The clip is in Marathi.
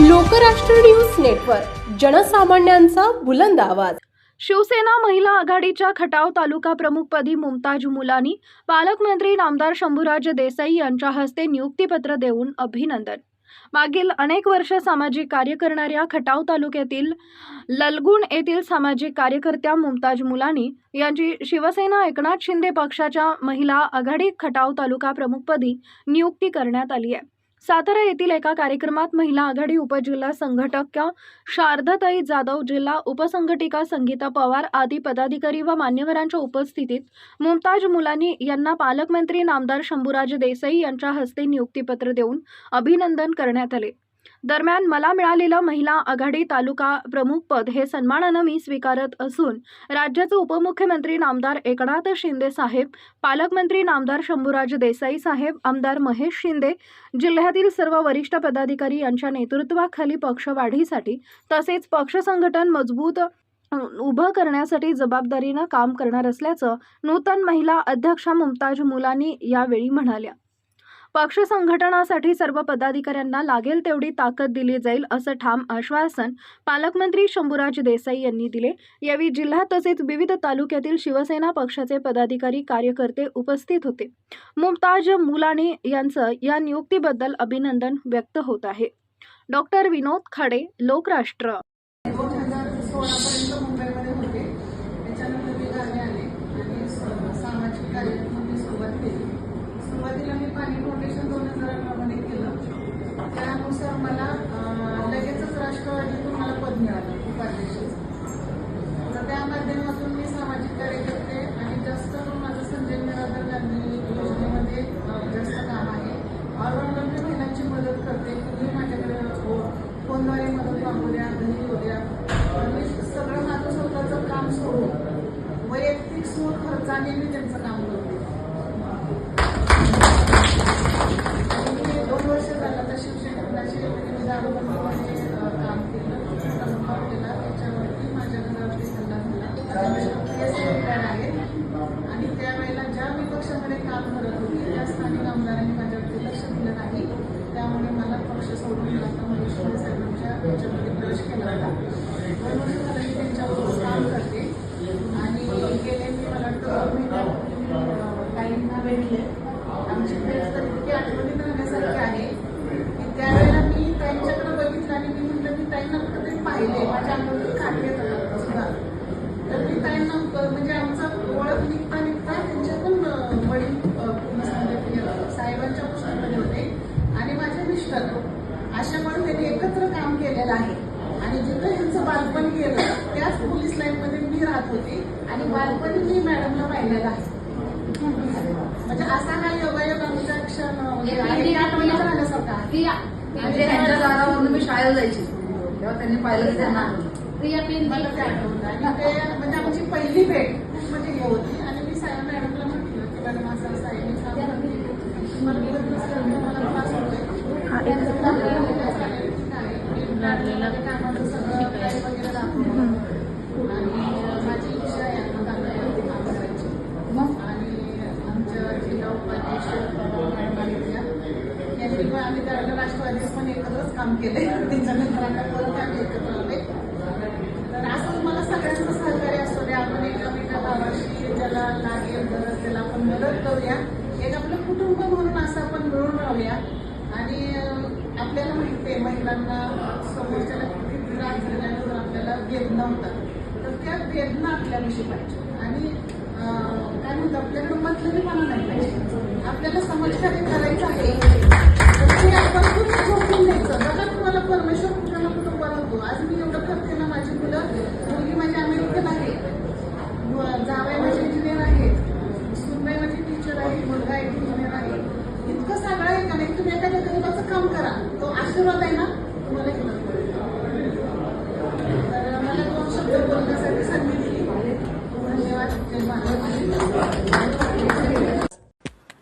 लोकराष्ट्र न्यूज नेटवर्क जनसामान्यांचा बुलंद आवाज. शिवसेना महिला आघाडीच्या खटाव तालुका प्रमुखपदी मुमताज मुलानी पालकमंत्री नामदार शंभूराज देसाई यांच्या हस्ते नियुक्तीपत्र देऊन अभिनंदन. मागील अनेक वर्ष सामाजिक कार्य करणाऱ्या खटाव तालुक्यातील ललगुण येथील सामाजिक कार्यकर्त्या मुमताज मुलानी यांची शिवसेना एकनाथ शिंदे पक्षाच्या महिला आघाडी खटाव तालुका प्रमुखपदी नियुक्ती करण्यात आली आहे. सातारा येथील एका कार्यक्रमात महिला आघाडी उपजिल्हा संघटक शारदाताई जाधव जिल्हा उपसंघटिका संगीता पवार आदी पदाधिकारी व मान्यवरांच्या उपस्थितीत मुमताज मुलानी यांना पालकमंत्री नामदार शंभूराज देसाई यांच्या हस्ते नियुक्तीपत्र देऊन अभिनंदन करण्यात आले. दरम्यान मला मिळालेलं महिला आघाडी तालुका प्रमुख पद हे सन्मानानं मी स्वीकारत असून राज्याचे उपमुख्यमंत्री नामदार एकनाथ शिंदे साहेब पालकमंत्री नामदार शंभूराज देसाई साहेब आमदार महेश शिंदे जिल्ह्यातील सर्व वरिष्ठ पदाधिकारी यांच्या नेतृत्वाखाली पक्ष वाढीसाठी तसेच पक्ष संघटन मजबूत उभं करण्यासाठी जबाबदारीनं काम करणार असल्याचं नूतन महिला अध्यक्षा मुमताज मुलानी यावेळी म्हणाल्या. पक्ष संघटनासाठी सर्व पदाधिकाऱ्यांना लागेल तेवढी ताकद दिली जाईल असं ठाम आश्वासन पालकमंत्री शंभूराज देसाई यांनी दिले. यावेळी जिल्हा तसेच विविध तालुक्यातील शिवसेना पक्षाचे पदाधिकारी कार्यकर्ते उपस्थित होते. मुमताज मुलानी यांचं या नियुक्तीबद्दल अभिनंदन व्यक्त होत आहे. डॉक्टर विनोद खाडे लोकराष्ट्र दोन हजार सोळापर्यंत मुंबईमध्ये होते त्याच्यानंतर मी गावी आले आणि स- सामाजिक कार्यक्रमाची सुरुवात केली सुरुवातीला मी पाणी फाउंडेशन दोन हजार अठरामध्ये केलं त्यानुसार मला अं, लगेचच राष्ट्रवादीतून मला पद मिळालं उपाध्यक्षाचं तर त्या माध्यमातून मी सामाजिक कार्य करते आणि जास्त करून माझं संजय निराधार गांधी योजनेमध्ये जास्त काम आहे ऑलराऊंडर मी महिलांची मदत करते कुठेही माझ्याकडे फोनद्वारे मदत मागू द्या घरी येऊ द्या मी सगळं माझं स्वतःचं काम सोडून वैयक्तिक सूर खर्चाने मी त्यांचं काम आणि त्यावेळेला ज्या मी पक्षामध्ये काम करत होते त्या स्थानिक आमदारांनी माझ्यावरती लक्ष दिलं नाही. त्यामुळे मला पक्ष सोडून आता महेश शिंदे साहेबांच्या याच्यामध्ये प्रवेश केला होता. दोन मी त्यांच्याबरोबर काम करते. आणि गेले मी मला वाटतं दोन महिन्यात भेटले. आमची भेट तर इतकी आठवणीत राहण्यासारखी आहे की त्यावेळेला मी त्यांच्याकडे बघितलं आणि मी म्हटलं मी ताईंना कुठेतरी पाहिले. माझ्या अंगावरती काढले येतात सुद्धा तर मी ताईंना ब- म्हणजे आमचा ओळख निघता निघता त्यांचे पण अं, वडील अं, पूर्ण म्हणजे ते साहेबांच्या पुस्तकामध्ये होते आणि माझे मिस्टर अशामुळे त्यांनी एकत्र काम केलेलं आहे आणि जिथं यांचं बालपण गेलं त्याच पोलीस लाईनमध्ये मी राहत होते आणि बालपणी मी मॅडमला पाहिलेलं आहे म्हणजे असा हा योगायोग आमचा क्षण म्हणजे म्हणजे त्यांच्या दारावरून मी शाळेला जायची. तेव्हा त्यांनी पाहिलं त्यांना मला ते आठवतं. आणि ते म्हणजे आमची पहिली भेट म्हणजे हे होती. आणि मी साहेब मॅडमला म्हटलं की मॅडम असं असं आहे. मी. मला मला त्रास होतोय त्यांचं काम केलं तर चालेल, ठीक आहे. मी लागलेलं कामाचं सगळं फाईल वगैरे दाखवलं आणि माझी इच्छा आहे आता तालुक्यावरती काम करायची आणि आमच्या जिल्हा उपाध्यक्ष आम्ही त्यावेळेला राष्ट्रवादीत पण एकत्रच काम केले त्याच्यानंतर आता परत आम्ही एकत्र आले तर असंच मला सगळ्यांचं सहकार्य असू द्या आपण एकामेका गावाशी ज्याला लागेल गरज त्याला आपण मदत करूया एक आपलं कुटुंब म्हणून असं आपण मिळून राहूया आणि आपल्याला माहिती आहे महिलांना समोरच्याला किती त्रास झाल्यानंतर आपल्याला वेदना होतात तर त्या वेदना आपल्याविषयी पाहिजे आणि अं, काय म्हणतो आपल्याकडे मतलबीपणा नाही. पाहिजे आपल्याला समाजकार्य करायचं आहे. तर ते आपण खूप झोपून द्यायचं बघा तुम्हाला परमेश्वर कुठं ना कुठं बनवतो आज मी एवढं करते ना माझी मुलं मुलगी माझी अमेरिकन आहे. मु- जावई माझे इंजिनियर आहेत सुनबाई माझी टीचर आहे. मुलगा एक आहे इतकं सगळं आहे का नाही तुम्ही एखाद्या गरीबाचं काम करा तो आशीर्वाद आहे ना तुम्हाला हे नको. तर मला दोन शब्द बोलण्यासाठी संधी दिली धन्यवाद जय महाराज